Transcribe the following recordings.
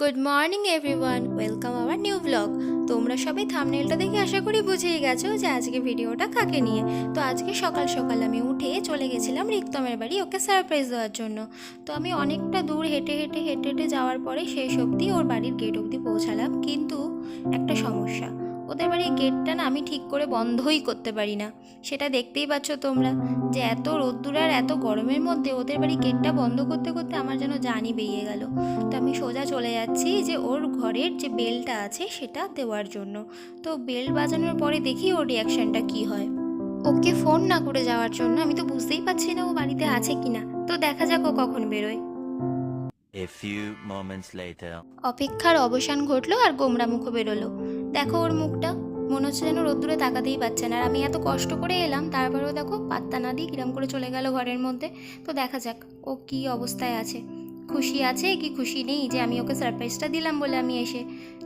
Good morning everyone welcome our new blog তোমরা সবাই থামনেলটা দেখে আশা করি বুঝেই গেছো যে আজকে ভিডিওটা কাকে নিয়ে? তো আজকে সকাল সকাল আমি উঠে চলে গেছিলাম রিক্তমের বাড়ি ওকে সারপ্রাইজ দেওয়ার জন্য। তো আমি অনেকটা দূর হেঁটে হেঁটে হেঁটে হেঁটে যাওয়ার পরে শেষ অবধি ওর বাড়ির গেট অবধি পৌঁছালাম। কিন্তু একটা সমস্যা ওদের বাড়ির গেটটা না আমি ঠিক করে বন্ধই করতে পারি না। সেটা দেখতেই পাচ্ছ তোমরা যে এত রোদ্দুর আর এত গরমের মধ্যে ওদের বাড়ি গেটটা বন্ধ করতে করতে আমার যেন জানি বেরিয়ে গেল। তো আমি সোজা চলে যাচ্ছি যে ওর ঘরের যে বেলটা আছে সেটা দেওয়ার জন্য। তো বেল বাজানোর পরে দেখি ওর রিয়াকশনটা কি হয়। ওকে ফোন না করে যাওয়ার জন্য আমি তো বুঝতেই পারছি না ও বাড়িতে আছে কিনা। তো দেখা যাক ও কখন বেরোয়। A few moments later. অপেক্ষার অবসান ঘটলো আর গোমরা মুখও বেরোলো। দেখো ওর মুখটা। মনে হচ্ছে যেন রোদ্দুরে তাকাতেই পাচ্ছে না। আর আমি এত কষ্ট করে এলাম, তারপরেও দেখো পাত্তা না দিয়ে কিরম করে চলে গেল ঘরের মধ্যে। তো দেখা যাক ও কি অবস্থায় আছে। খুশি আছে কি খুশি নেই যে আমি ওকে সারপ্রাইজটা দিলাম বলে আমি এসে।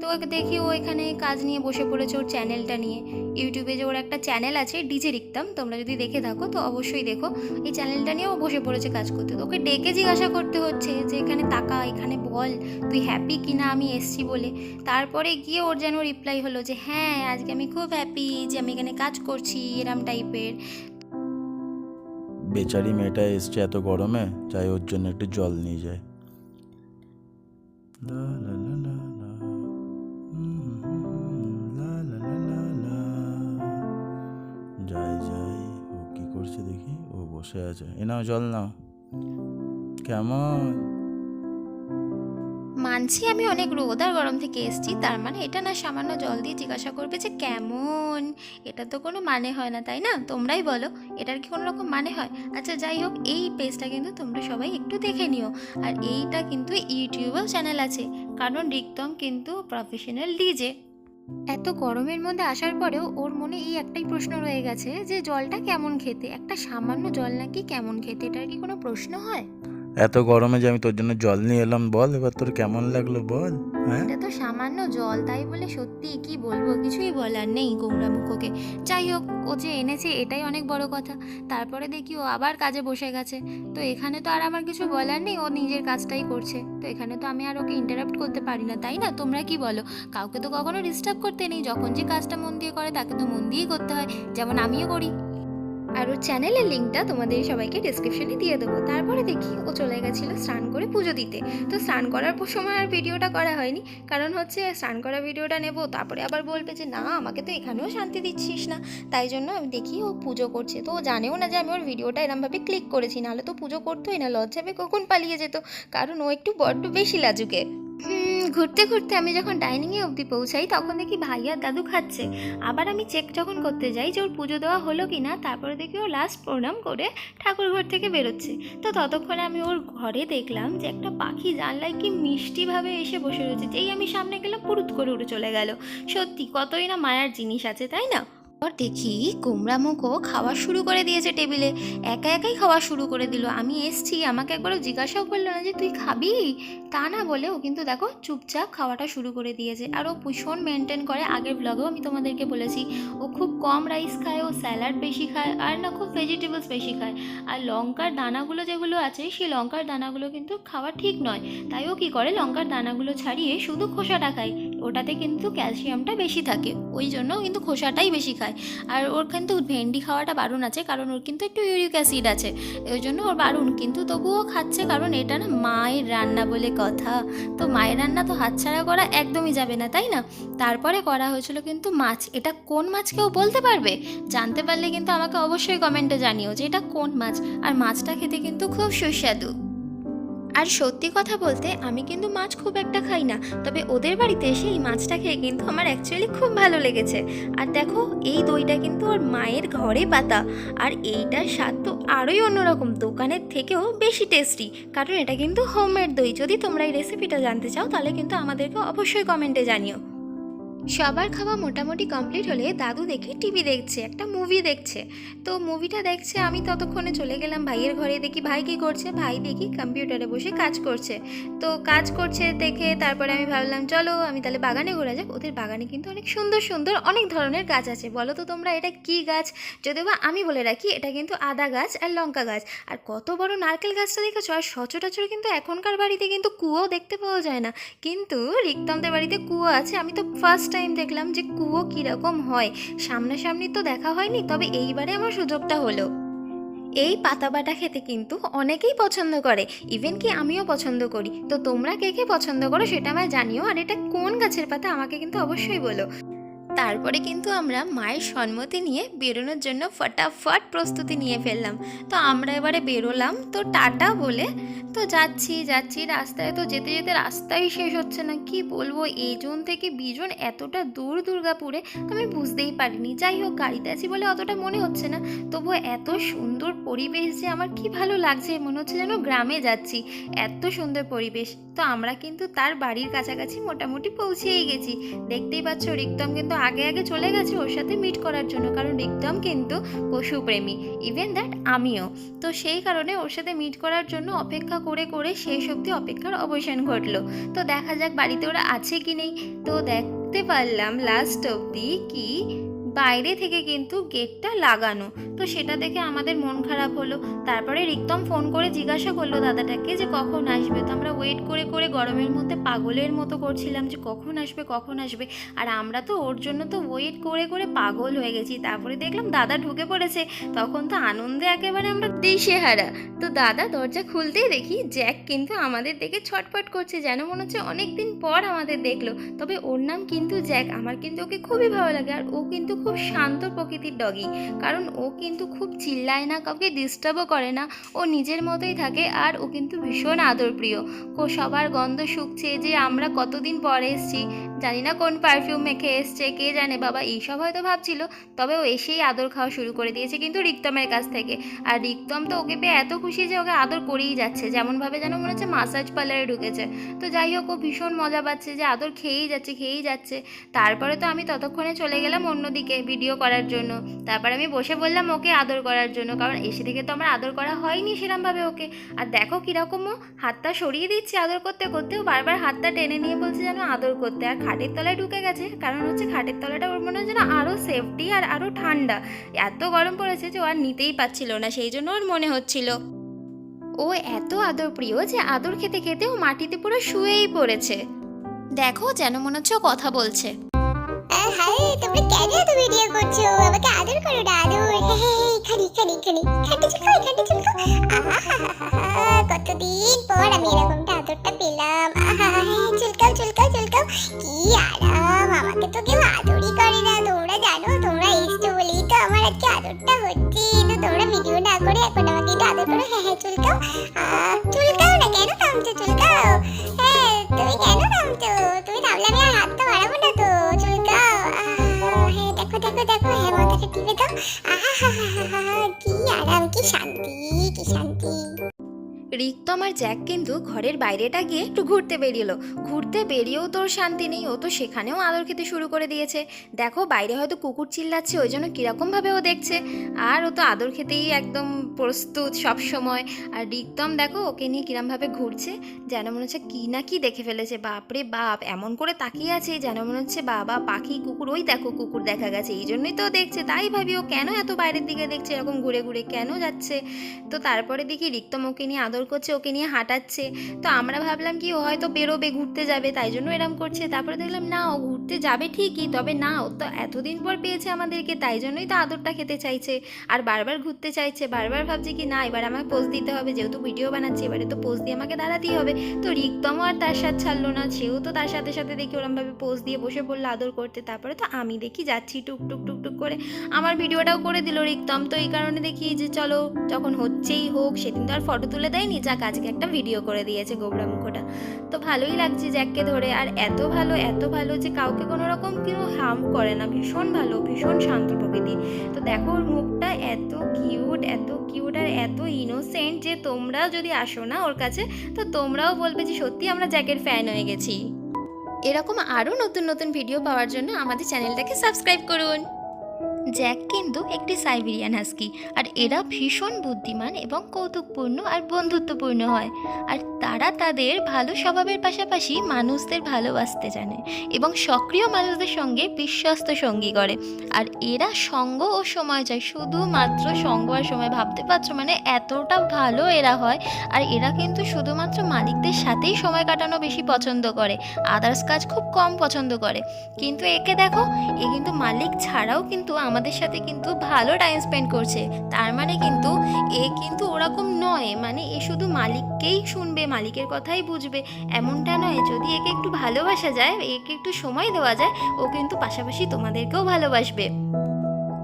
তো দেখি ও এখানে কাজ নিয়ে বসে পড়েছে ওর চ্যানেলটা নিয়ে। ইউটিউবে যে ওর একটা চ্যানেল আছে ডিজে লিখতাম তোমরা যদি দেখে থাকো তো অবশ্যই দেখো। এই চ্যানেলটা নিয়ে ও বসে পড়েছে কাজ করতে। তো ওকে ডেকে জিজ্ঞাসা করতে হচ্ছে যে, এখানে তাকা, এখানে বল, তুই হ্যাপি কিনা আমি এসছি বলে? তারপরে গিয়ে ওর যেন রিপ্লাই হলো যে হ্যাঁ আজকে আমি খুব হ্যাপি যে আমি এখানে কাজ করছি, এরম টাইপের বেচারি মেয়েটা এসছে এত গরমে চাই ওর জন্য একটু জল নিয়ে যায়। যাই যাই। ও কি করছে দেখি? ও বসে আছে। এ নাও জল নাও। কেমন? মানছি আমি অনেক রোদ আর গরম থেকে এসছি, তার মানে এটা না সামান্য জল দিয়ে জিজ্ঞাসা করবে যে কেমন? এটা তো কোনো মানে হয় না, তাই না? তোমরাই বলো, এটার কি কোনো রকম মানে হয়? আচ্ছা যাই হোক, এই পেজটা কিন্তু তোমরা সবাই একটু দেখে নিও। আর এইটা কিন্তু ইউটিউবেও চ্যানেল আছে, কারণ রিক্তম কিন্তু প্রফেশনাল ডিজে। এত গরমের মধ্যে আসার পরেও ওর মনে এই একটাই প্রশ্ন রয়ে গেছে যে জলটা কেমন খেতে? একটা সামান্য জল নাকি কেমন খেতে? এটার কি কোনো প্রশ্ন হয়? এত গরমে যে আমি তোর জন্য জল নিয়ে এলাম, বল এবার তোর কেমন লাগল, বল হ্যাঁ? এটা তো সামান্য জল, তাই বলে সত্যি কি বলব, কিছুই বলার নেই গোমরা মুখোকে। যাই হোক, ও যে এনেছে এটাই অনেক বড় কথা। তারপরে দেখি ও আবার কাজে বসে গেছে। তো এখানে তো আর আমার কিছু বলার নেই, ও নিজের কাজটাই করছে। তো এখানে তো আমি আর ওকে ইন্টারাপ্ট করতে পারি না, তাই না? তোমরা কি বলো? কাউকে তো কখনো ডিস্টার্ব করতে নেই, যখন যে কাজটা মন দিয়ে করে, তাকে তো মন দিয়েই করতে হয়। যেমন আমিও করি। আর ওর চ্যানেলের লিঙ্কটা তোমাদের সবাইকে ডিসক্রিপশনে দিয়ে দেবো। তারপরে দেখি ও চলে গেছিল স্নান করে পুজো দিতে। তো স্নান করার সময় আর ভিডিওটা করা হয়নি। কারণ হচ্ছে স্নান করা ভিডিওটা নেব, তারপরে আবার বলবে যে, না, আমাকে তো এখানেও শান্তি দিচ্ছিস না। তাই জন্য আমি দেখি ও পুজো করছে। তো ও জানেও না যে আমি ওর ভিডিওটা এরমভাবে ক্লিক করেছি। নাহলে তো পুজো করতোই না, লজ্জাবে কখন পালিয়ে যেত। কারণ ও একটু বড্ড বেশি লাজুকে। ঘুরতে ঘুরতে আমি যখন ডাইনিংয়ে অবধি পৌঁছাই, তখন দেখি ভাই আর দাদু খাচ্ছে। আবার আমি চেক যখন করতে যাই যে ওর পুজো দেওয়া হলো কি না তারপরে দেখি ও লাস্ট প্রণাম করে ঠাকুর ঘর থেকে বেরোচ্ছে। তো ততক্ষণে আমি ওর ঘরে দেখলাম যে একটা পাখি জানলায় কি মিষ্টিভাবে এসে বসে রয়েছে, যেই আমি সামনে গেলাম পুরুত করে উড়ে চলে গেল। সত্যি কতই না মায়ার জিনিস আছে, তাই না? এবার দেখি কুমড়া মুখও খাওয়া শুরু করে দিয়েছে টেবিলে। একা একাই খাওয়া শুরু করে দিল। আমি এসছি, আমাকে একবারও জিজ্ঞাসাও করল না যে, তুই খাবি? তা না বলে ও কিন্তু দেখো চুপচাপ খাওয়াটা শুরু করে দিয়েছে। আর ও ভীষণ মেনটেন করে, আগের ব্লগেও আমি তোমাদেরকে বলেছি, ও খুব কম রাইস খায়, ও স্যালাড বেশি খায়, আর না খুব ভেজিটেবলস বেশি খায়। আর লঙ্কার দানাগুলো যেগুলো আছে, সেই লঙ্কার দানাগুলো কিন্তু খাওয়া ঠিক নয়। তাই ও কী করে, লঙ্কার দানাগুলো ছাড়িয়ে শুধু খোসাটা খায়। ওটাতে কিন্তু ক্যালসিয়ামটা বেশি থাকে, ওই জন্য কিন্তু খোসাটাই বেশি খায়। আর ওর কিন্তু ভেন্ডি খাওয়াটা বারণ আছে, কারণ ওর কিন্তু একটু ইউরিক অ্যাসিড আছে, ওই জন্য ওর বারণ কিন্তু তবুও খাচ্ছে কারণ এটা না মায়ের রান্না বলে কথা। তো মায়ের রান্না তো হাতছাড়া করা একদমই যাবে না, তাই না? তারপরে করা হয়েছিল কিন্তু মাছ। এটা কোন মাছ কেউ বলতে পারবে? জানতে পারলে কিন্তু আমাকে অবশ্যই কমেন্টে জানিও যে এটা কোন মাছ? আর মাছটা খেতে কিন্তু খুব সুস্বাদু। আর সত্যি কথা বলতে, আমি কিন্তু মাছ খুব একটা খাই না। তবে ওদের বাড়িতে এসে এই মাছটা খেয়ে কিন্তু আমার অ্যাকচুয়ালি খুব ভালো লেগেছে। আর দেখো, এই দইটা কিন্তু ওর মায়ের ঘরে পাতা আর এইটার স্বাদ তো আরোই অন্যরকম, দোকানের থেকেও বেশি টেস্টি কারণ এটা কিন্তু হোমমেড দই। যদি তোমরা এই রেসিপিটা জানতে চাও, তাহলে কিন্তু আমাদেরকে অবশ্যই কমেন্টে জানিও। সবার খাওয়া মোটামুটি কমপ্লিট হলে দাদু দেখে টিভি দেখছে, একটা মুভি দেখছে। তো মুভিটা দেখছে, আমি ততক্ষণে চলে গেলাম ভাইয়ের ঘরে, দেখি ভাই কী করছে, ভাই দেখি কম্পিউটারে বসে কাজ করছে। তো কাজ করছে দেখে তারপরে আমি ভাবলাম, চলো আমি তাহলে বাগানে ঘোরা যাক। ওদের বাগানে কিন্তু অনেক সুন্দর সুন্দর অনেক ধরনের গাছ আছে। বলো তো তোমরা এটা কি গাছ? যদিও বা আমি বলে রাখি, এটা কিন্তু আদা গাছ আর লঙ্কা গাছ। আর কত বড় নারকেল গাছটা দেখেছ? আর সচরাচর কিন্তু এখনকার বাড়িতে কিন্তু কুয়ো দেখতে পাওয়া যায় না। কিন্তু রিক্তমদের বাড়িতে কুয়ো আছে, আমি তো ফার্স্ট টাইম দেখলাম যে কুয়ো কীরকম হয়। সামনাসামনি তো দেখা হয়নি, তবে এইবারে আমার সুযোগটা হলো। এই পাতা বাটা খেতে কিন্তু অনেকেই পছন্দ করে ইভেন কি আমিও পছন্দ করি। তো তোমরা কে কে পছন্দ করো সেটা আমায় জানিও, আর এটা কোন গাছের পাতা আমাকে কিন্তু অবশ্যই বলো। তারপরে কিন্তু আমরা মায়ের সম্মতি নিয়ে বেরোনোর জন্য ফটাফট প্রস্তুতি নিয়ে ফেললাম। তো আমরা এবারে বেরোলাম। তো টাটা বলে, তো যাচ্ছি যাচ্ছি। রাস্তায় তো যেতে যেতে রাস্তাই শেষ হচ্ছে না। কি বলব? এই জোন থেকে বিজন এতটা দূর দুর্গাপুরে তো আমি বুঝতেই পারিনি। যাই হোক, গাড়িতে আছি বলে অতটা মনে হচ্ছে না। তবুও এত সুন্দর পরিবেশ যে আমার কি ভালো লাগছে, মনে হচ্ছে যেন গ্রামে যাচ্ছি। এত সুন্দর পরিবেশ। তো আমরা কিন্তু তার বাড়ির কাছাকাছি মোটামুটি পৌঁছেই গেছি। দেখতেই পাচ্ছ রিক্তম কিন্তু আগে আগে চলে গেছে ওর সাথে মিট করার জন্য, কারণ একদম কিন্তু পশুপ্রেমী ইভেন দ্যাট আমিও। তো সেই কারণে ওর সাথে মিট করার জন্য অপেক্ষা করে করে শেষ অবধি অপেক্ষার অবসান ঘটলো। তো দেখা যাক বাড়িতে ওরা আছে কি নেই। তো দেখতে পারলাম লাস্ট অবধি কি বাইরে থেকে কিন্তু গেটটা লাগানো। তো সেটা দেখে আমাদের মন খারাপ হলো। তারপরে রিক্তম ফোন করে জিজ্ঞাসা করল দাদাটাকে যে কখন আসবে। তো আমরা ওয়েট করে করে গরমের মধ্যে পাগলের মতো করছিলাম যে কখন আসবে কখন আসবে। আর আমরা তো ওর জন্য তো ওয়েট করে করে পাগল হয়ে গেছি। তারপরে দেখলাম দাদা ঢুকে পড়েছে। তখন তো আনন্দে একেবারে আমরা দিশেহারা। তো দাদা দরজা খুলতেই দেখি জ্যাক কিন্তু আমাদের দেখে ছটপট করছে যেন মনে হচ্ছে অনেক দিন পর আমাদের দেখল। তবে ওর নাম কিন্তু জ্যাক। আমার কিন্তু ওকে খুবই ভালো লাগে। আর ও কিন্তু খুব শান্ত প্রকৃতির ডগি। কারণ ও কিন্তু খুব চিল্লায় না, কাউকে ডিস্টার্বও করে না। ও নিজের মতোই থাকে আর ও কিন্তু ভীষণ আদরপ্রিয়। ও সবার গন্ধ শুকছে যে আমরা কতদিন পরে এসছি। জানি না কোন পারফিউম মেখে এসছে, কে জানে বাবা, এইসব হয়তো ভাবছিল, তবে ও এসেই আদর খাওয়া শুরু করে দিয়েছে কিন্তু রিক্তমের কাছ থেকে। আর রিক্তম তো ওকে পেয়ে এত খুশি যে ওকে আদর করেই যাচ্ছে, যেমনভাবে যেন মনে হচ্ছে মাসাজ পার্লারে ঢুকেছে। তো যাই হোক, ও ভীষণ মজা পাচ্ছে যে আদর খেয়েই যাচ্ছে খেয়েই যাচ্ছে। তারপরে তো আমি ততক্ষণে চলে গেলাম অন্যদিকে ভিডিও করার জন্য। তারপর আমি বসে বললাম ওকে আদর করার জন্য, কারণ এসে থেকে তো আমার আদর করা হয়নি সেরমভাবে ওকে। আর দেখো কীরকম ও হাতটা সরিয়ে দিচ্ছে আদর করতে করতেও বারবার হাতটা টেনে নিয়ে বলছে যেন আদর করতে। আর খাটের তলায় ঢুকে গেছে। কারণ হচ্ছে খাটের তলাটা ওর মনে হয় যেন আরও সেফটি আর আরও ঠান্ডা। এত গরম পড়েছে যে ও আর নিতেই পাচ্ছিল না, সেই জন্য ওর মনে হচ্ছিল। ও এত আদর প্রিয় যে আদর খেতে খেতে ও মাটিতে পুরো শুয়েই পড়েছে। দেখো যেন মনে হচ্ছে ও কথা বলছে। আদর না, আদর। কতদিন পর আমি এরকমটা আদরটা দেখো হ্যাঁ মাথাটা হা হা হা কি আরাম কি শান্তি কি শান্তি। রিক্তম আর জ্যাক কিন্তু ঘরের বাইরেটা গিয়ে একটু ঘুরতে বেরিয়েলো। ঘুরতে বেরিয়েও তোর শান্তি নেই, ও তো সেখানেও আদর খেতে শুরু করে দিয়েছে। দেখো, বাইরে হয়তো কুকুর চিল্লাচ্ছে, ওই জন্য কীরকমভাবে ও দেখছে। আর ও তো আদর খেতেই একদম প্রস্তুত সব সময় আর রিক্তম, দেখো, ওকে নিয়ে কিরমভাবে ঘুরছে, যেন মনে হচ্ছে কী না কি দেখে ফেলেছে। বাপরে বাপ, এমন করে তাকিয়ে আছে যেন মনে হচ্ছে বাবা, পাখি, কুকুর, ওই দেখো কুকুর দেখা গেছে। এই জন্যই তো দেখছে, তাই ভাবি ও কেন এত বাইরের দিকে দেখছে, এরকম ঘুরে ঘুরে কেন যাচ্ছে? তো তারপরে দেখি রিক্তম ওকে নিয়ে আদর করছে, ওকে নিয়ে হাঁটাচ্ছে। তো আমরা ভাবলাম কি, ও হয়তো বেরোবে, ঘুরতে যাবে, তাই জন্য এরম করছে। তারপরে দেখলাম, না, ও ঘুরতে যাবে ঠিকই, তবে না, ও তো এতদিন পর পেয়েছে আমাদেরকে, তাই জন্যই তো আদরটা খেতে চাইছে। আর বারবার ঘুরতে চাইছে, বারবার ভাবছে কি, না, এবার আমাকে পোজ দিতে হবে, যেহেতু ভিডিও বানাচ্ছি, এবারে তো পোজ দিয়ে আমাকে দাঁড়াতেই হবে। তো রিক্তমও আর তার সাথে ছাড়লো না, সেও তো তার সাথে সাথে দেখি ওরমভাবে পোজ দিয়ে বসে পড়ল আদর করতে। তারপরে তো আমি দেখি যাচ্ছি টুক টুক টুক টুক করে। আমার ভিডিওটাও করে দিল রিক্তম। তো এই কারণে দেখি যে, চলো, যখন হচ্ছেই হোক, সেদিন তো আর ফটো তুলে দেয়নি যাক আজকে একটা ভিডিও করে দিয়েছে গোবরা মুখোটা তো ভালোই লাগছে জ্যাককে ধরে। আর এত ভালো এত ভালো যে কাউকে কোনো রকম কেউ হার্ম করে না। ভীষণ ভালো, ভীষণ শান্ত প্রকৃতি। তো দেখো ওর মুখটা এত কিউট এত কিউট আর এত ইনোসেন্ট যে তোমরাও যদি আসো না ওর কাছে, তো তোমরাও বলবে যে সত্যি আমরা জ্যাকের ফ্যান হয়ে গেছি। এরকম আরও নতুন নতুন ভিডিও পাওয়ার জন্য আমাদের চ্যানেলটাকে সাবস্ক্রাইব করুন। জ্যাক কিন্তু একটি সাইবেরিয়ান হাস্কি, আর এরা ভীষণ বুদ্ধিমান এবং কৌতুকপূর্ণ আর বন্ধুত্বপূর্ণ হয়। আর তারা তাদের ভালো স্বভাবের পাশাপাশি মানুষদের ভালোবাসতে জানে এবং সক্রিয় মানুষদের সঙ্গে বিশ্বস্ত সঙ্গী করে আর এরা সঙ্গ ও সময় চায়। শুধুমাত্র সঙ্গ আর সময় ভাবতে পারছ মানে এতটা ভালো এরা হয়। আর এরা কিন্তু শুধুমাত্র মালিকদের সাথেই সময় কাটানো বেশি পছন্দ করে। আদার্স কাজ খুব কম পছন্দ করে। কিন্তু একে দেখো, এ কিন্তু মালিক ছাড়াও কিন্তু আমাদের সাথে কিন্তু ভালো টাইম স্পেন্ড করছে। তার মানে কিন্তু এ কিন্তু ওরকম নয়। মানে এ শুধু মালিককেই শুনবে মালিকের কথাই বুঝবে। এমনটা নয়, যদি একে একটু ভালোবাসা যায়, একে একটু সময় দেওয়া যায়, ও কিন্তু পাশাপাশি তোমাদেরকেও ভালোবাসবে।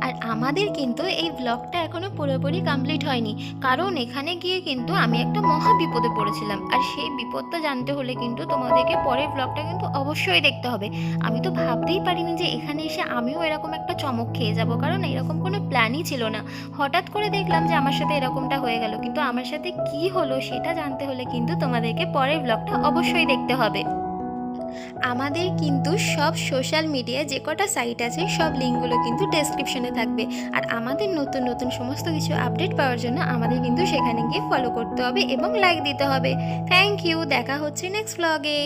আর আমাদের কিন্তু এই ব্লগটা এখনও পুরোপুরি কমপ্লিট হয়নি। কারণ এখানে গিয়ে কিন্তু আমি একটা মহা বিপদে পড়েছিলাম। আর সেই বিপদটা জানতে হলে কিন্তু তোমাদেরকে পরের ব্লগটা কিন্তু অবশ্যই দেখতে হবে। আমি তো ভাবতেই পারিনি যে এখানে এসে আমিও এরকম একটা চমক খেয়ে যাব। কারণ এরকম কোনো প্ল্যানই ছিল না। হঠাৎ করে দেখলাম যে আমার সাথে এরকমটা হয়ে গেল। কিন্তু আমার সাথে কি হলো সেটা জানতে হলে কিন্তু তোমাদেরকে পরের ব্লগটা অবশ্যই দেখতে হবে। আমাদের কিন্তু সব সোশ্যাল মিডিয়ায় যে কটা সাইট আছে, সব লিঙ্কগুলো কিন্তু ডেসক্রিপশনে থাকবে। আর আমাদের নতুন নতুন সমস্ত কিছু আপডেট পাওয়ার জন্য আমাদের কিন্তু সেখানে গিয়ে ফলো করতে হবে এবং লাইক দিতে হবে। থ্যাংক ইউ দেখা হচ্ছে নেক্সট ব্লগে